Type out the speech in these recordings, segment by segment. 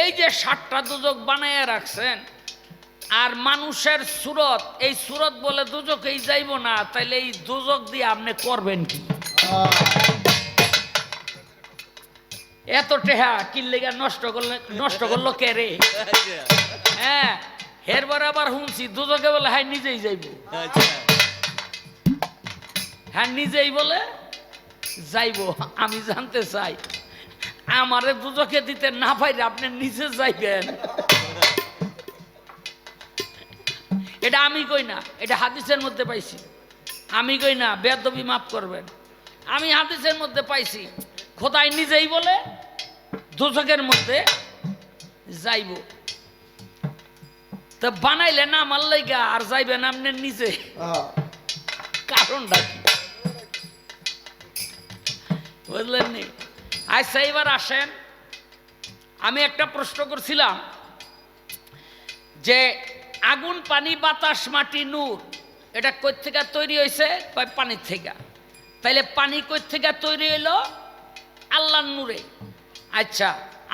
এই যে সাতটা দুজক বানাইয়া রাখছেন আর মানুষের সুরত এই সুরত বলে দুজকেই যাইব না তাইলে এই দুজক দিয়ে আপনি করবেন কি? এত টেহা কিল্লেগা নষ্ট করলে নষ্ট করল কে রে? হ্যাঁ হেরবার আবার শুনছি দুজকে বলে হ্যাঁ নিজেই যাইব। হ্যাঁ নিজেই বলে যাইব আমি জানতে চাই। আমারে দুজকে দিতে না পাইলে আপনি নিজে যাইবেন। এটা আমি কই না এটা হাদিসের মধ্যে পাইছি। আমি কই না বেদবি মাফ করবেন। আমি হাদিসের মধ্যে পাইছি খোদাই নিজেই বলে দুজকের মধ্যে যাইব। তো বানাইলে না আমার লাইগা আর যাইবেন আপনি নিজে। কারণটা কি? বুঝলেন নি? আচ্ছা এবার আসেন। আমি একটা প্রশ্ন করছিলাম যে আগুন, পানি, বাতাস, মাটি, নূর, এটা কই থেকে তৈরি হয়েছে কয় পানির থেকে। তাইলে পানি কই থেকে তৈরি হইল? আল্লাহর নূরে। আচ্ছা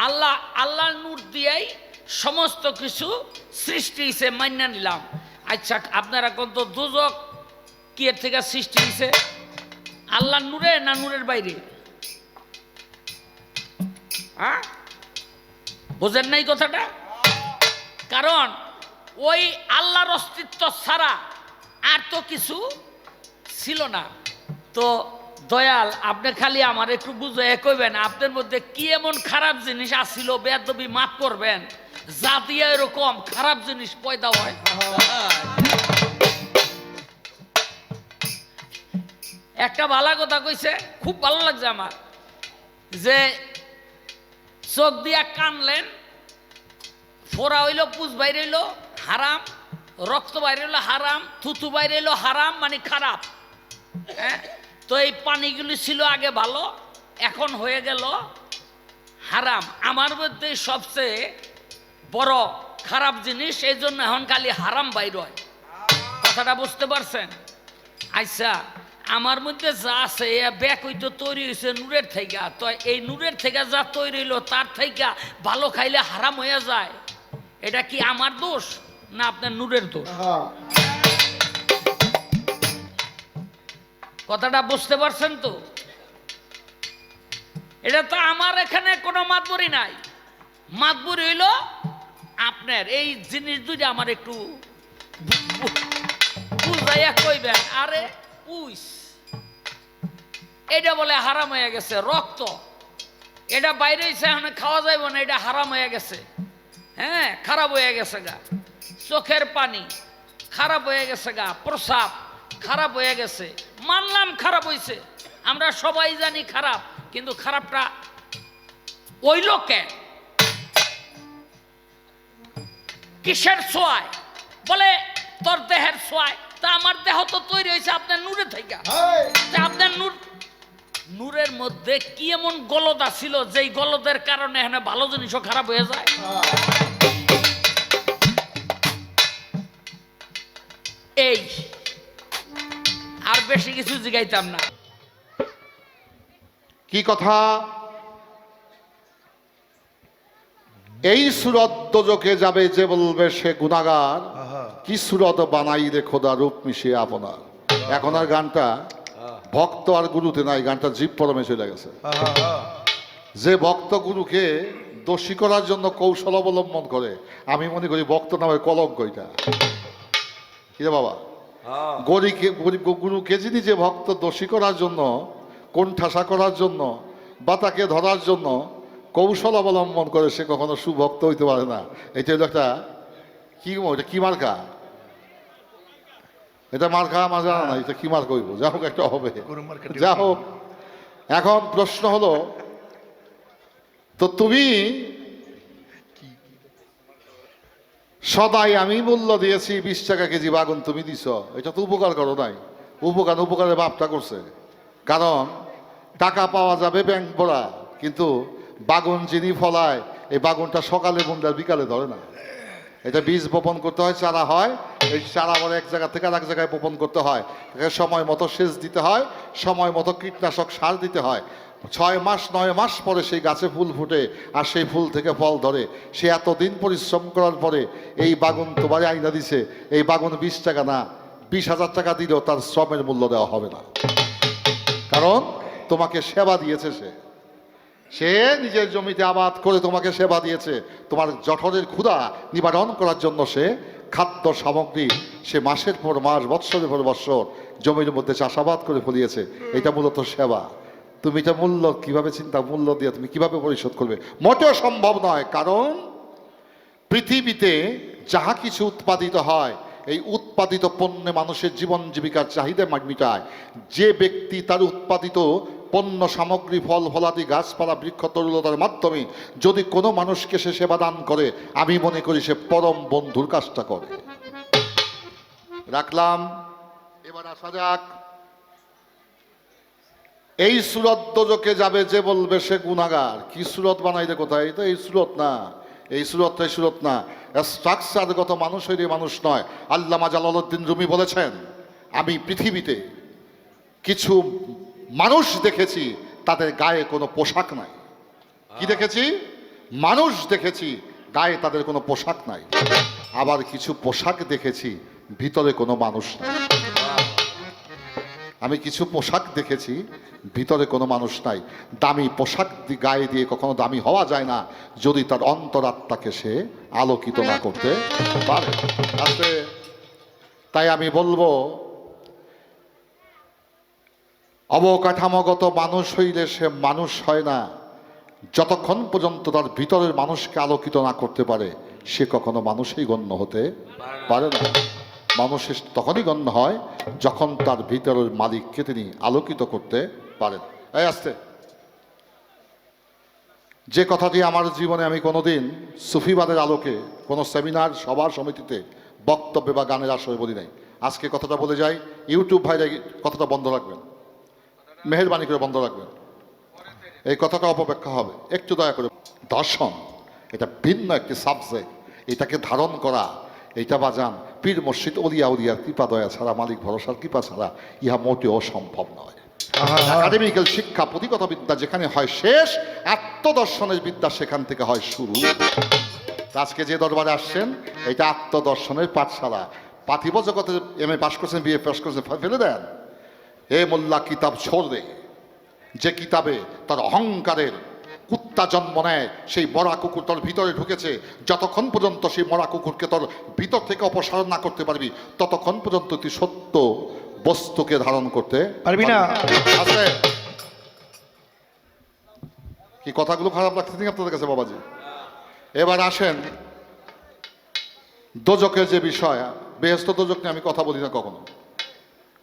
আল্লাহ, আল্লাহর নূর দিয়েই সমস্ত কিছু সৃষ্টি হয়েছে মান্য নিলাম। আচ্ছা আপনারা কত দুজক কি এর থেকে সৃষ্টি হয়েছে আল্লাহর নূরে না নূরের বাইরে? হ্যাঁ? বোঝেন নাই কথাটা? কারণ ওই আল্লাহর অস্তিত্ব ছাড়া আর তো কিছু ছিল না। তো দয়াল, আপনি খালি আমার একটু বুঝে কইবেন, আপনার মধ্যে কি এমন খারাপ জিনিস আসছিল বেদবি মাফ করবেন? যা দিয়ে এরকম খারাপ জিনিস পয়দা হয়। একটা ভালো কথা কইছে, খুব ভালো লাগছে আমার, যে চোখ দিয়া কানলেন ফোরা হইল, পুজ বাইরে হইল হারাম, রক্ত বাইরে হইল হারাম থুতু বাইরে হইল হারাম মানে খারাপ। হ্যাঁ? তো এই পানিগুলি ছিল আগে ভালো, এখন হয়ে গেল হারাম। আমার মধ্যে সবচেয়ে বড় খারাপ জিনিস, এই জন্য এখন খালি হারাম বাইর হয়। কথাটা বুঝতে পারছেন? আচ্ছা আমার মধ্যে যা আছে এ ব্যাগ হইতো তৈরি হয়েছে নূরের থেকে তো এই নূরের থেকে যা তৈরি হইল তার থেকে ভালো খাইলে হারাম হয়ে যায়। এটা কি আমার দোষ না আপনার নূরের দোষ? কথাটা বুঝতে পারছেন তো? এটা তো আমার এখানে কোনো মাতবরি নাই। মাতবরি হইল আপনার এই জিনিস দুইটা আমার একটু বুঝাইয়া কইবেন আরে এটা বলে হারাম হয়ে গেছে, রক্ত। এটা বাইরে এখন খাওয়া যাইব না, এটা হারাম হয়ে গেছে। হ্যাঁ খারাপ হয়ে গেছে গা। চোখের পানি, খারাপ হয়ে গেছে গা, প্রসাব খারাপ হয়ে গেছে। মানলাম খারাপ হয়েছে আমরা সবাই জানি খারাপ, কিন্তু খারাপটা ওই লোকে কিসের সোয়ায়? বলে, তোর দেহের সোয়ায়। তা আমার দেহ তো তৈরি হয়েছে আপনার নূরে থেকে। আপনার নূর নূরের মধ্যে কি এমন গলদা ছিল যেই গলদের কারণে এখানে ভালো জিনিসও খারাপ হয়ে যায়? এই আর বেশি কিছু জিগাইতাম না। কি কথা? এই সুরত দোজকে যাবে যে বলবে সে গুণাগার। কি সুরত বানাই রে খোদা রূপ মিশিয়ে আপনার। এখন আর গানটা ভক্ত আর গুরুতে নাই গানটা জীব পরমে চলে গেছে। যে ভক্ত গুরুকে দোষী করার জন্য কৌশল অবলম্বন করে আমি মনে করি ভক্ত নামে কলঙ্ক এটা। কি রে বাবা? গরিকে গরিব গুরুকে যিনি যে ভক্ত দোষী করার জন্য কোণঠাসা করার জন্য বা তাকে ধরার জন্য কৌশল অবলম্বন করে সে কখনো সুভক্ত হইতে পারে না। এটা হলো একটা কি এটা কি মার্কা এটা মার্কা আমার জানা না এটা কি মার্কা হইব যা হোক একটা হবে যা হোক এখন প্রশ্ন হলো তো তুমি সদাই আমি মূল্য দিয়েছি বিশ টাকা কেজি বাগুন তুমি দিছ। এটা তো উপকার করো নাই। উপকার উপকারের বাপটা করছে। কারণ টাকা পাওয়া যাবে ব্যাংক ভরা কিন্তু বাগুন যিনি ফলায় এই বাগুনটা সকালে বুন্দার বিকালে ধরে না। এটা বীজ বপন করতে হয়, চারা হয়, এই চারা আবার এক জায়গা থেকে আরেক জায়গায় বপন করতে হয়। তাকে সময় মতো সেচ দিতে হয়, সময় মতো কীটনাশক সার দিতে হয়। ছয় মাস, নয় মাস পরে সেই গাছে ফুল ফুটে আর সেই ফুল থেকে ফল ধরে। সে এতদিন পরিশ্রম করার পরে এই বাগুন তোমারে আইনা দিছে, এই বাগুন বিশ টাকা না, বিশ হাজার টাকা দিলেও তার শ্রমের মূল্য দেওয়া হবে না। কারণ তোমাকে সেবা দিয়েছে সে। সে নিজের জমিতে আবাদ করে তোমাকে সেবা দিয়েছে। তোমার জঠরের ক্ষুধা নিবারণ করার জন্য সে খাদ্য সামগ্রী সে মাসের পর মাস, বৎসরের পর বৎসর জমির মধ্যে চাষাবাদ করে ফলিয়েছে। এটা মূলত সেবা। তুমি এটা মূল্য কীভাবে চিন্তা, মূল্য দিয়ে তুমি কীভাবে পরিশোধ করবে? মোটেও সম্ভব নয়, কারণ পৃথিবীতে যাহা কিছু উৎপাদিত হয়, এই উৎপাদিত পণ্যে মানুষের জীবন জীবিকার চাহিদা মিটায় যে ব্যক্তি তার উৎপাদিত পণ্য সামগ্রী, ফল, ফলাদি, গাছপালা, বৃক্ষ, তরুলতার মাধ্যমে যদি কোনো মানুষকে সে সেবা দান করে, আমি মনে করি সে পরম বন্ধুর কাজটা করে। রাখলাম, এবার আসা যাক। এই সুরত দোজকে যাবে যে বলবে সে গুণাগার। কি সুরত বানাইলে কোথায়? তো এই সুরত না। এই সুরত এই সুরত না। স্ট্রাকচারগত মানুষ হইলে মানুষ নয়। আল্লামা জালালউদ্দিন রুমি বলেছেন, আমি পৃথিবীতে কিছু মানুষ দেখেছি তাদের গায়ে কোনো পোশাক নাই। কি দেখেছি? মানুষ দেখেছি গায়ে তাদের কোনো পোশাক নাই। আবার কিছু পোশাক দেখেছি ভিতরে কোনো মানুষ নাই। আমি কিছু পোশাক দেখেছি ভিতরে কোনো মানুষ নাই। দামি পোশাক গায়ে দিয়ে কখনো দামি হওয়া যায় না যদি তার অন্তরাত্মাকে সে আলোকিত না করতে পারে। তাই আমি বলব অবকাঠামোগত মানুষ হইলে সে মানুষ হয় না। যতক্ষণ পর্যন্ত তার ভিতরের মানুষকে আলোকিত না করতে পারে, সে কখনো মানুষই গণ্য হতে পারে না। মানুষের তখনই গণ্য হয় যখন তার ভিতরের মালিককে তিনি আলোকিত করতে পারেন। এই আসতে। যে কথাটি আমার জীবনে আমি কোনোদিন সুফিবাদের আলোকে, কোনো সেমিনার, সভা, সমিতিতে, বক্তব্য বা গানের আসরে বলি নাই। আজকে কথাটা বলে যাই। ইউটিউব ভাইরা কথাটা বন্ধ রাখবেন। মেহরবানি করে বন্ধ রাখবেন। এই কথাটা অপব্যাখ্যা হবে। একটু দয়া করে দর্শন এটা ভিন্ন একটি সাবজেক্ট এটাকে ধারণ করা এটা বাজান। পীর মসজিদ অলিয়া উলিয়ার কৃপা দয়া ছাড়া মালিক ভরসার কৃপা ছাড়া ইহা মোটেও সম্ভব নয়। একাডেমিক্যাল শিক্ষা প্রতিগত বিদ্যা যেখানে হয় শেষ আত্মদর্শনের বিদ্যা সেখান থেকে হয় শুরু। আজকে যে দরবারে আসছেন এটা আত্মদর্শনের পাঠশালা। পার্থিব জগতে এম এ পাশ করছেন বিএ পাস করছেন ফেলে দেন। এ মোল্লা কিতাব ছোড় যে কিতাবে তার অহংকারের কুত্তা জন্ম নেয় সেই মরা কুকুর তোর ভিতরে ঢুকেছে। যতক্ষণ পর্যন্ত সেই মরা কুকুরকে তোর ভিতর থেকে অপসারণ না করতে পারবি ততক্ষণ পর্যন্ত তুই সত্য বস্তুকে ধারণ করতে পারবি না। আছে? কি কথাগুলো খারাপ লাগছে নাকি আপনাদের কাছে বাবাজি? এবার আসেন। দোজকের যে বিষয় বেহস্ত দোজক নিয়ে আমি কথা বলি না কখনো।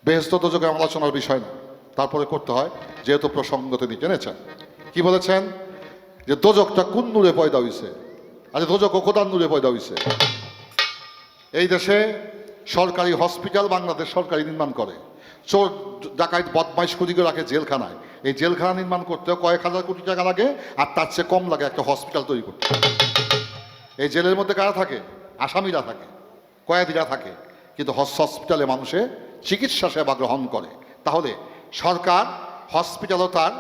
বেহস্ত দোজকের আলোচনার বিষয় না। তারপরে করতে হয়, যেহেতু প্রসঙ্গ তিনি জেনেছেন। কি বলেছেন? যে দোজকটা কোন নূরে পয়দা হইছে? আরে দোজক কোদান নূরে পয়দা হইছে? এই দেশে সরকারি হসপিটাল বাংলাদেশ সরকারি নির্মাণ করে। চোর, ডাকাইত, বদমাইশ কুদিকে রাখে জেলখানায়। এই জেলখানা নির্মাণ করতে কয়েক হাজার কোটি টাকা লাগে, আর তার চেয়ে কম লাগে একটা হসপিটাল তৈরি করতে। এই জেলের মধ্যে কারা থাকে? আসামিরা থাকে, কয়েদিরা থাকে। কিন্তু হস- হসপিটালে মানুষে চিকিৎসা সেবা গ্রহণ করে। তাহলে সরকার হসপিটালও তার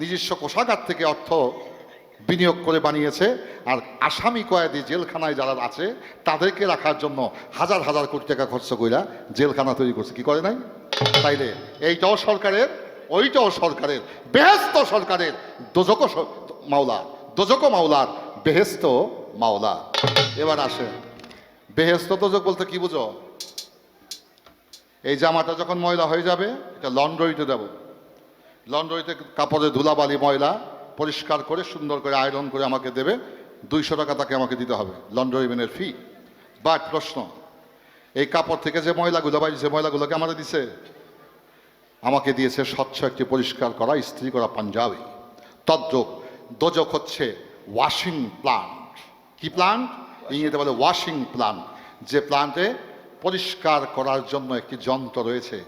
নিজস্ব কোষাগার থেকে অর্থ বিনিয়োগ করে বানিয়েছে, আর আসামি কয়েদি জেলখানায় যারা আছে, তাদেরকে রাখার জন্য হাজার হাজার কোটি টাকা খরচ কইরা জেলখানা তৈরি করছে। কি করে নাই? তাইলে এইটাও সরকারের, ওইটাও সরকারের, বেহেস্ত সরকারের দোজক মাওলার দোজক মাওলার বেহেস্ত মাওলা। এবার আসে বেহেস্ত দোজক বলতে কি বুঝো? এই জামাটা যখন ময়লা হয়ে যাবে, এটা লন্ড্রইতে দেব। লন্ড্রইতে কাপড়ে ধুলাবালি ময়লা পরিষ্কার করে, সুন্দর করে আয়রন করে আমাকে দেবে। দুইশো টাকা তাকে আমাকে দিতে হবে, লন্ড্রই মেনের ফি বাট প্রশ্ন, এই কাপড় থেকে যে ময়লাগুলো বাইছে ময়লাগুলোকে আমাদের দিছে, আমাকে দিয়েছে স্বচ্ছ একটি পরিষ্কার করা, ইস্ত্রি করা পাঞ্জাবি। তদ্রক দোজক হচ্ছে ওয়াশিং প্লান্ট কি প্লান্ট ইংরেজিতে বলে ওয়াশিং প্লান্ট যে প্লান্টে পরিষ্কার করার জন্য একটি যন্ত্র রয়েছে।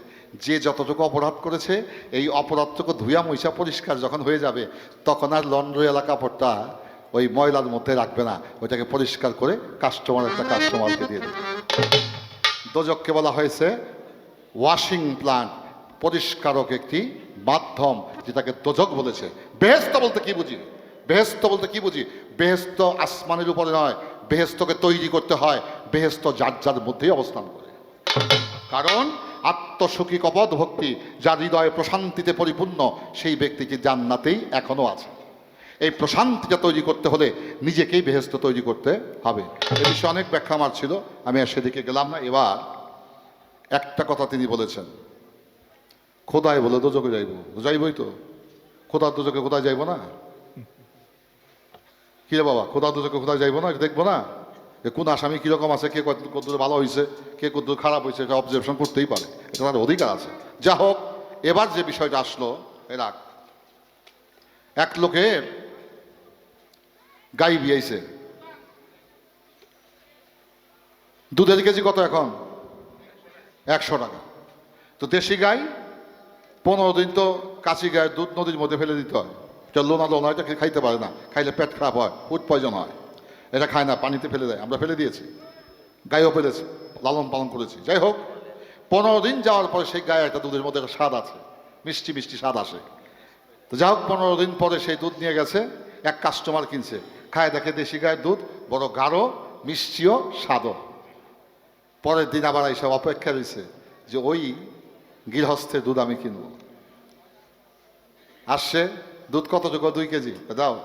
যে যতটুকু অপরাধ করেছে, এই অপরাধটুকু ধুয়া মইসা পরিষ্কার যখন হয়ে যাবে, তখন আর লন্ড্রি এলাকা কাপড়টা ওই ময়লার মধ্যে রাখবে না। ওইটাকে পরিষ্কার করে কাস্টমার একটা কাস্টমারকে দিয়ে দেবে। দোজককে বলা হয়েছে ওয়াশিং প্লান্ট পরিষ্কারক একটি মাধ্যম, যেটাকে দোজক বলেছে। বেহেস্ত বলতে কি বুঝি? বেহেস্ত বলতে কি বুঝি? বেহেস্ত আসমানের উপরে নয় বেহেস্তকে তৈরি করতে হয় বেহেস্ত যার যার মধ্যেই অবস্থান করে। কারণ আত্মসুখী কপদ ভক্তি, যার হৃদয়ে প্রশান্তিতে পরিপূর্ণ, সেই ব্যক্তিকে জান্নাতেই এখনও আছে। এই প্রশান্তিটা তৈরি করতে হলে নিজেকেই বেহেস্ত তৈরি করতে হবে। এ বিষয়ে অনেক ব্যাখ্যা আমার ছিল, আমি আর সেদিকে গেলাম না। এবার একটা কথা তিনি বলেছেন। খোদায় বলে দোজকে যাইব। যাইবই তো। খোদার দোজকে কোথায় যাইব না? কিরে বাবা, খোদা দোজকে কোথায় যাইব না, দেখব না? যে কোন আসামি কীরকম আছে, কে কত ভালো হয়েছে কে কত খারাপ হয়েছে এটা অবজারভেশন করতেই পারে। এটা তার অধিকার আছে। যা হোক, এবার যে বিষয়টা আসলো এ রাখ। এক লোকের গাই বিয়াইছে। দুধের কেজি কত এখন? একশো টাকা। তো দেশি গাই, পনেরো দিন তো কাশি গায়ের দুধ নদীর মধ্যে ফেলে দিতে হয়। এটা লোনা লোনা এটা খাইতে পারে না। খাইলে পেট খারাপ হয়, ফুড পয়জন হয়। এটা খায় না, পানিতে ফেলে দেয়। আমরা ফেলে দিয়েছি। গায়েও ফেলেছি, লালন পালন করেছি। যাই হোক, পনেরো দিন যাওয়ার পরে সেই গায়ে একটা দুধের মধ্যে একটা স্বাদ আছে। মিষ্টি মিষ্টি স্বাদ আসে। তো যাই হোক, পনেরো দিন পরে সেই দুধ নিয়ে গেছে, এক কাস্টমার কিনছে। খায় দেখে দেশি গায়ের দুধ, বড় গাঢ়, মিষ্টিও, স্বাদও। পরের দিন আবার এইসব অপেক্ষা রয়েছে যে ওই গৃহস্থের দুধ আমি কিনবো। আসছে দুধ কত যোগ্য দুই কেজি। দাও।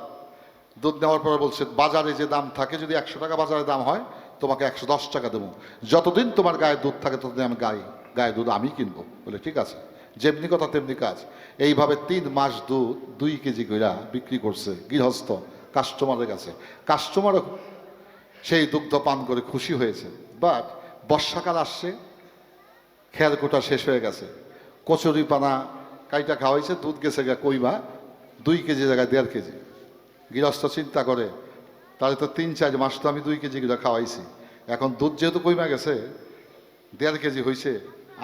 দুধ নেওয়ার পরে বলছে, বাজারে যে দাম থাকে, যদি একশো টাকা বাজারে দাম হয়, তোমাকে একশো দশ টাকা দেবো। যতদিন তোমার গায়ে দুধ থাকে, ততদিন আমি গায়ে গায়ে দুধ আমি কিনবো। বলে, ঠিক আছে। যেমনি কথা, তেমনি কাজ। এইভাবে তিন মাস দুধ দুই কেজি কইরা বিক্রি করছে গৃহস্থ কাস্টমারের কাছে। কাস্টমারও সেই দুগ্ধ পান করে খুশি হয়েছে। বাট বর্ষাকাল আসছে খেয়ালকোটা শেষ হয়ে গেছে। কচুরি পানা কাইটা খাওয়াইছে, দুধ গেছে গা কইমা দুই কেজি জায়গায় দেড় কেজি। গৃহস্থ চিন্তা করে, তাহলে তো তিন, চার মাস তো আমি দুই কেজি করে খাওয়াইছি। এখন দুধ যেহেতু কইমা গেছে, দেড় কেজি হয়েছে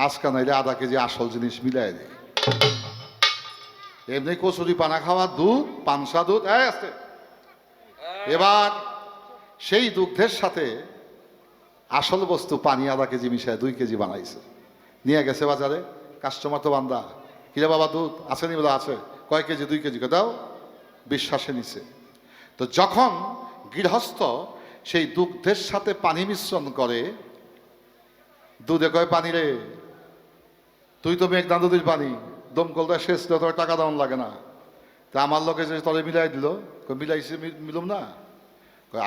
আজকা নাইলে আধা কেজি আসল জিনিস মিলাই দেয় এমনি কচুরি পানা খাওয়া দুধ, পানসা দুধ, এই আছে। এবার সেই দুগ্ধের সাথে আসল বস্তু পানি আধা কেজি মিশায় দুই কেজি বানাইছে। নিয়ে গেছে বাজারে কাস্টমার তো বান্দা। কিরে বাবা, দুধ আছে নি বলে আছে? কয় কেজি? দুই কেজি। দাও? বিশ্বাসে নিছে তো যখন গৃহস্থ সেই দুগ্ধের সাথে পানি মিশ্রণ করে, দুধে কয় পানি রে? তুই তো মেঘনা দুধের পানি। দমকলটা শেষ দিল তোর টাকা দাম লাগে না। তা আমার লোকে যে তলে মিলাই দিল মিলাইছে মিলুম না?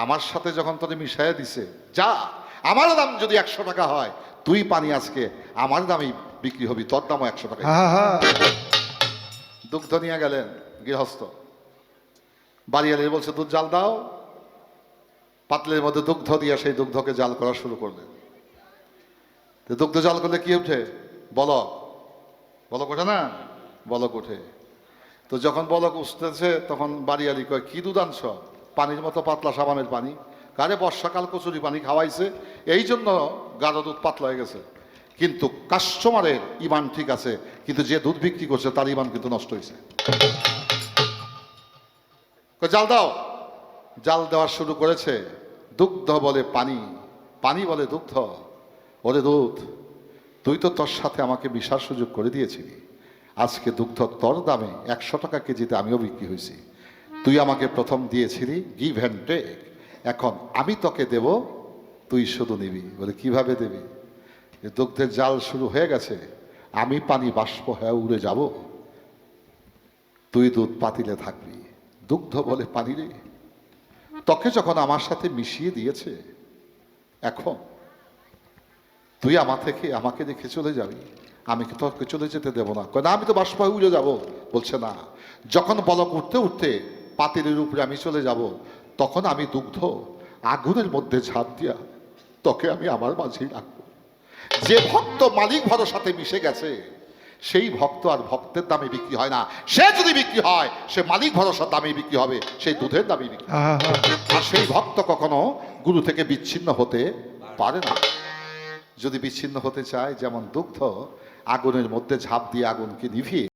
আমার সাথে যখন তোরে মিশাইয়া দিছে, যা আমার দাম যদি একশো টাকা হয়, তুই পানি আজকে আমার দামেই বিক্রি হবি, তোর দামও একশো টাকা দুগ্ধ নিয়ে গেলেন গৃহস্থ। বাড়িয়ালি বলছে, দুধ জাল দাও। পাতলের মধ্যে দুগ্ধ দিয়ে সেই দুগ্ধকে জাল করা শুরু করলেন। দুগ্ধ জাল করলে কি উঠে? বলক। বলক ওঠে না? বলক ওঠে। তো যখন বলক উঠতেছে, তখন বাড়িয়ালি কয়, কি দুধ আনছ? পানির মতো পাতলা সাবানের পানি। কারে বর্ষাকাল কচুরি পানি খাওয়াইছে। এই জন্য গাঢ় দুধ পাতলা হয়ে গেছে। কিন্তু কাস্টমারের ইমান ঠিক আছে, কিন্তু যে দুধ বিক্রি করছে তার ইমান কিন্তু নষ্ট হয়েছে জাল দাও। জাল দেওয়া শুরু করেছে, দুগ্ধ বলে পানি। পানি বলে দুগ্ধ। ওরে দুধ তুই তো তোর সাথে আমাকে বিশাল সুযোগ করে দিয়েছিলি। আজকে দুগ্ধ তোর দামে একশো টাকা কেজিতে আমিও বিক্রি হয়েছি। তুই আমাকে প্রথম দিয়েছিলি গিভ অ্যান্ড টেক এখন আমি তোকে দেব, তুই শুধু নিবি। বলে, কীভাবে দিবি? দুগ্ধের জাল শুরু হয়ে গেছে, আমি পানি বাষ্প হয়ে উড়ে যাব। তুই দুধ পাতিলে থাকবি। দুগ্ধ বলে পানি রে। তোকে যখন আমার সাথে মিশিয়ে দিয়েছে, এখন তুই আমার থেকে আমাকে দেখে চলে যাবি। আমি কি তোকে চলে যেতে দেবো না? না, আমি তো বাষ্প হয়ে উড়ে যাব। বলছে, না। যখন বলক উঠতে উঠতে পাতিলের উপরে আমি চলে যাব, তখন আমি দুগ্ধ আগুনের মধ্যে ঝাঁপ দিয়া তোকে আমি আমার মাঝেই রাখব। যে ভক্ত মালিক ভরসাতে মিশে গেছে সেই ভক্ত আর ভক্তের দামে বিক্রি হয় না। সে যদি বিক্রি হয় সে মালিক ভরসার দামে বিক্রি হবে সেই দুধের দামে বিক্রি আর সেই ভক্ত কখনো গুরু থেকে বিচ্ছিন্ন হতে পারে না। যদি বিচ্ছিন্ন হতে চায় যেমন দুগ্ধ আগুনের মধ্যে ঝাঁপ দিয়ে আগুনকে নিভিয়ে